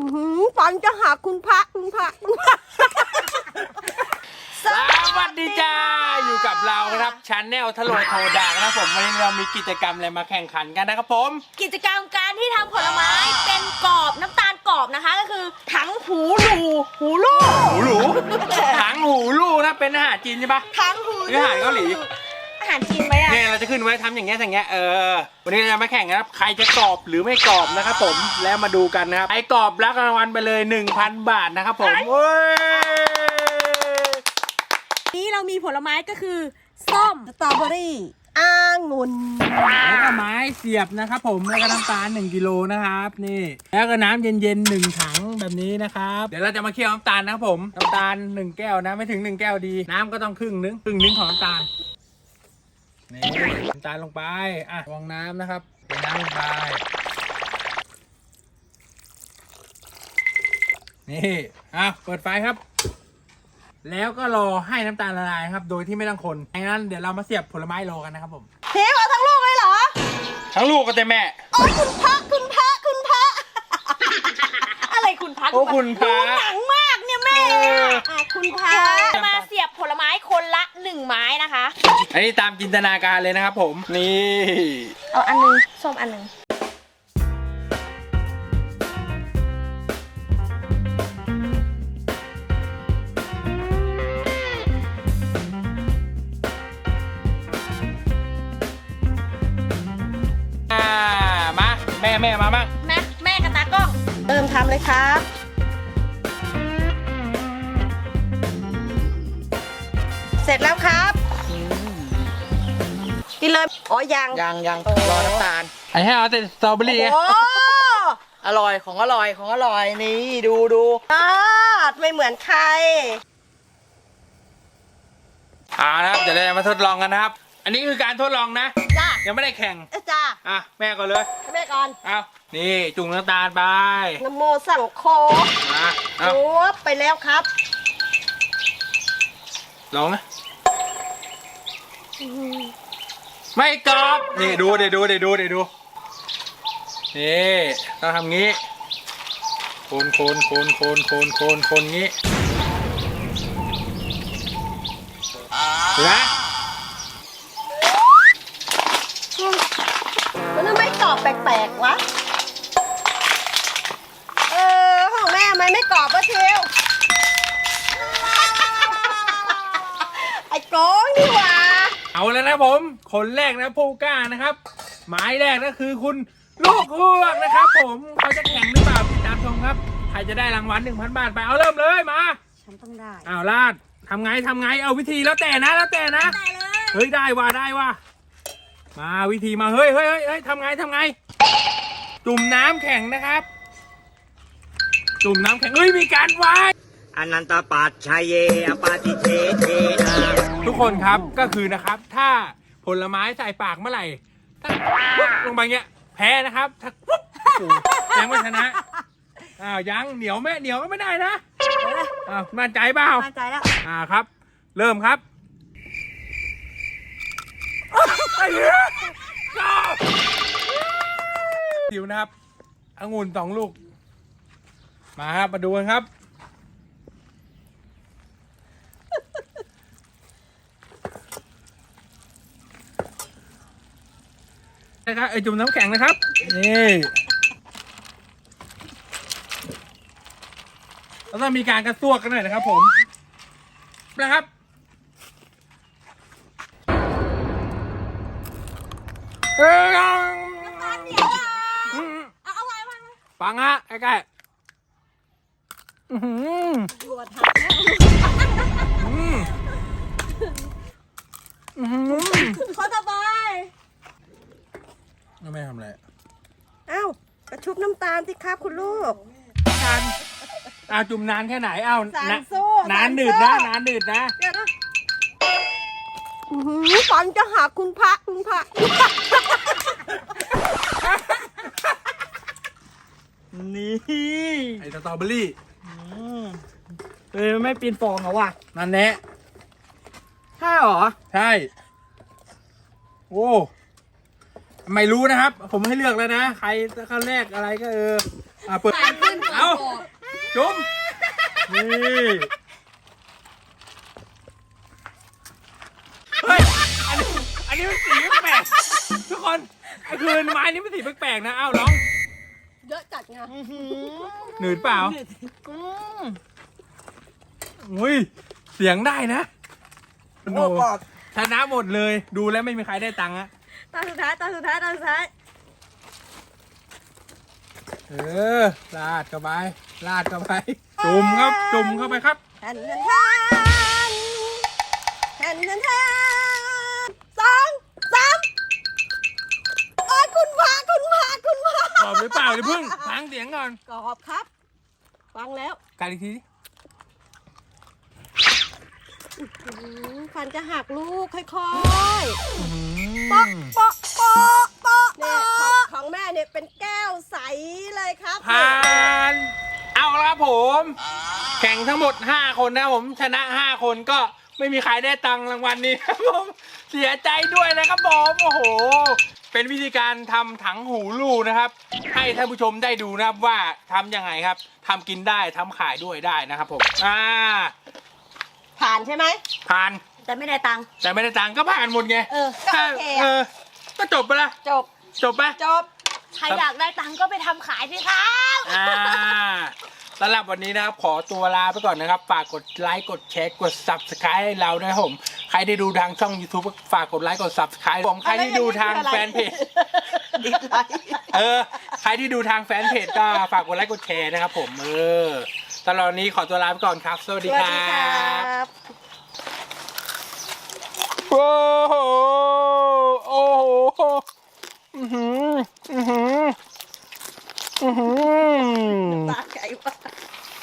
อื้อหือฟันจะหักคุณพระคุณพระคุณพระสวัสดีจ้า อยู่กับเราครับชันแนลทะโลโทดานะครับผม วันนี้เรามีกิจกรรมอะไรมาแข่งขันกันนะครับผม กิจกรรมการที่ทำผลไม้เป็นกรอบน้ำตาลกรอบนะคะ ก็คือถังหูรูหูลูกหูหรูถังหูลูกนะเป็นอาหารจีนใช่ปะถังหูหรืออาหารเกาหลีอา หารจีนไหมอะเนี่ยเราจะขึ้นไว้ทำอย่างเงี้ยอย่างเงี้ยเออวันนี้เราจะมาแข่งนะครับใครจะกรอบหรือไม่กรอบนะครับผมแล้วมาดูกันนะครับใครกรอบรับรางวัลไปเลย 1,000 บาทนะครับผมเว้ย นี่เรามีผลไม้ก็คือส้ม สตรอเบอรี่อ่างุ่นแล้วก็ไม้เสียบนะครับผมแล้วก็น้ำตาล1กิโลนะครับ นี่ แล้วก็น้ำเย็นๆหนึ่งถังแบบนี้นะครับ เดี๋ยวเราจะมาเคี่ยวน้ำตาลนะครับผมน้ำตาลหนึ่งแก้วนะไม่ถึงหนึ่งแก้วดี น้ำก็ต้องครึ่งนึงครึ่งนึงของน้ำตาลนี่น้ำตาลลงไป อะวางน้ำนะครับเทน้ำลงไป นี่ อะ เปิดไฟครับ แล้วก็รอให้น้ำตาลละลายครับ โดยที่ไม่ต้องคนดังนั้นเดี๋ยวเรามาเสียบผลไม้รอกันนะครับผม เทปเอาทั้งลูกเลยเหรอ ทั้งลูกก็เต็มแม่ โอ้ยคุณพระคุณพระคุณพระอะไรคุณพักโอ้คุณพระหนังมากเนี่ยแม่เอออะคุณพระมาเสียบผลไม้คนละหนึ่งไม้นะคะ อันนี้ตามจินตนาการเลยนะครับผม นี่ เอาอันหนึงส้มอันหนึงอ่า มา แม่แม่มาบ้างแม่แม่กับตากล้องเริ่มทำเลยครับเสร็จแล้วครับ กินเลย อ๋อยัง ยังยังรอน้ำตาล ไอ้ให้เอาแต่สตรอเบอรี่ไงโอ้อร่อยของอร่อยของอร่อยนี่ดูดูอาดไม่เหมือนใครอ่านะครับเดี๋ยวเราจะมาทดลองกันนะครับ อันนี้คือการทดลองนะ จ้ายังไม่ได้แข่งเอ้ยจ้าอะ แม่ก่อนเลย แม่ก่อนเอานี่จุ่มน้ำตาลไปนโมสั่งโคมาเอาโอ้ไปแล้วครับ ลองนะ ไม่กรอบนี่ดูเดี๋ยวดูเดี๋ยวดูเดี๋ยวดูนี่ต้องทำงี้โคนโคนโคนโคนโคนโคนโคนงี้เห็นไหมมันทำไมกรอบแปลกๆวะ เออ ของแม่ทำไมไม่กรอบวะเทวไอ้โกงนี่หว่า เอาแล้วนะผม คนแรกนะผู้กล้านะครับ หมายแรกก็คือคุณลูกเอือกนะครับ ผมเขาจะแข่งหรือเปล่าติดตามชมครับ ใครจะได้รางวัล1,000บาทไปเอาเริ่มเลยมาฉันต้องได้อ้าวลาดทำไงทำไงเอาวิธีแล้วแต่นะแล้วแต่นะ ได้เลยเฮ้ยได้ว่ะได้ว่ะมาวิธีมาเฮ้ยเฮ้ยเฮ้ยเฮ้ยทำไงทำไง จุ่มน้ำแข็งนะครับ จุ่มน้ำแข็งเฮ้ยมีการวาย อนันตปัจชัยเยอปาติเทเทนาทุกคนครับก็คือนะครับ ถ้าผลไม้ใส่ปากเมื่อไหร่ถ้าปุ๊บลงไปเงี้ย แพ้นะครับ ถ้าปุ๊บโอ้โหยังไม่ชนะอ้าวยังเหนียวแม่เหนียวก็ไม่ได้นะอ้าวมั่นใจเปล่ามาใจแล้วอ่าครับ เริ่มครับไอ้เหี้ยก้าวดิวนะครับองุ่นสองลูก มาครับมาดูกันครับ นะครับไอจุ่มน้ำแข็งนะครับ นี่แล้วต้องมีการกระซวกกันหน่อยนะครับ ผมนะครับเอ้ยเอาเอาไว้วางฟังฮะใกล้ๆอื้อหือหัวถังอื้อหือ เข้อต่อไป ไม่ทำอะไรเอ้าวกระชุบน้ำตาลสิครับคุณลูกนานอ้าวจุ่มนานแค่ไหนอ้าวสารนะโซ่นานสารดืดโซ่นะนานดืดนะเดี๋ยวนะอื้อหือฟันจะหักคุณพระคุณพระคุณพระนี่ไอสตรอเบอรี่เอ้ยไม่ปีนฟองเหรอวะนั่นแหละใช่เหรอ ใช่ โอ้ ไม่รู้นะครับ ผมให้เลือกแล้วนะ ใครขั้นแรกอะไรก็เอออะเปิดเอาเฮ้ย อันนี้ อันนี้มันสีแปลกๆทุกคนคืนไม้นี้มันสีแปลกๆนะอ้าวน้องเยอะจัดไงหนืดเปล่าอุ้ย เสียงได้นะโอ้โหชนะหมดเลย ดูแล้วไม่มีใครได้ตังค์อะ ตาสุดท้ายตาสุดท้ายตาสุดท้ายเออลาดเข้าไปลาดเข้าไปจุ่มครับจุ่มเข้าไปครับแทนแทนแทนแทนแทนสองสามโอ้ยคุณพระคุณพระคุณพระตอบหรือเปล่าเดี๋ยวเพิ่งฟังเสียงก่อนกรอบครับ ฟังแล้วการอีกทีอื้อหือฟันจะหักลูกค่อย ปอกๆปะปะปะเนี่ยของของแม่เนี่ยเป็นแก้วใสเลยครับผ่าน เอาละครับผม แข่งทั้งหมด 5 คนนะครับผมชนะ 5 คนก็ไม่มีใครได้ตังค์รางวัลนี้ครับผมเสียใจด้วยนะครับผมโอ้โห เป็นวิธีการทำถังหูลูนะครับ ให้ท่านผู้ชมได้ดูนะครับว่าทำยังไงครับทำกินได้ทำขายด้วยได้นะครับผมอ่าผ่านใช่ไหม ผ่าน แต่ไม่ได้ตังค์ แต่ไม่ได้ตังค์ก็ผ่านหมดไงเออก็โอเคเออะอก็จบไปละจบ จบไป จบ ใครอยากได้ตังค์ก็ไปทำขายสิครับ อ่าสำหรับวันนี้นะครับ ขอตัวลาไปก่อนนะครับ ฝากกดไลค์ กดแชร์ กด subscribe ให้เรานะครับผม ใครที่ดูทางช่อง YouTube ก็ฝากกดไลค์ กด subscribe ผม ใครที่ดูทางแฟนเพจ ดิสไลค์เออ ใครที่ดูทางแฟนเพจก็ฝากกดไลค์ กดแชร์นะครับผม เออ ตลอดวันนี้ขอตัวลาไปก่อนครับ สวัสสดีวัคสรดีคับบ โอ้โหโอ้โหอือหืออือหืออือหือตาไก่ปะ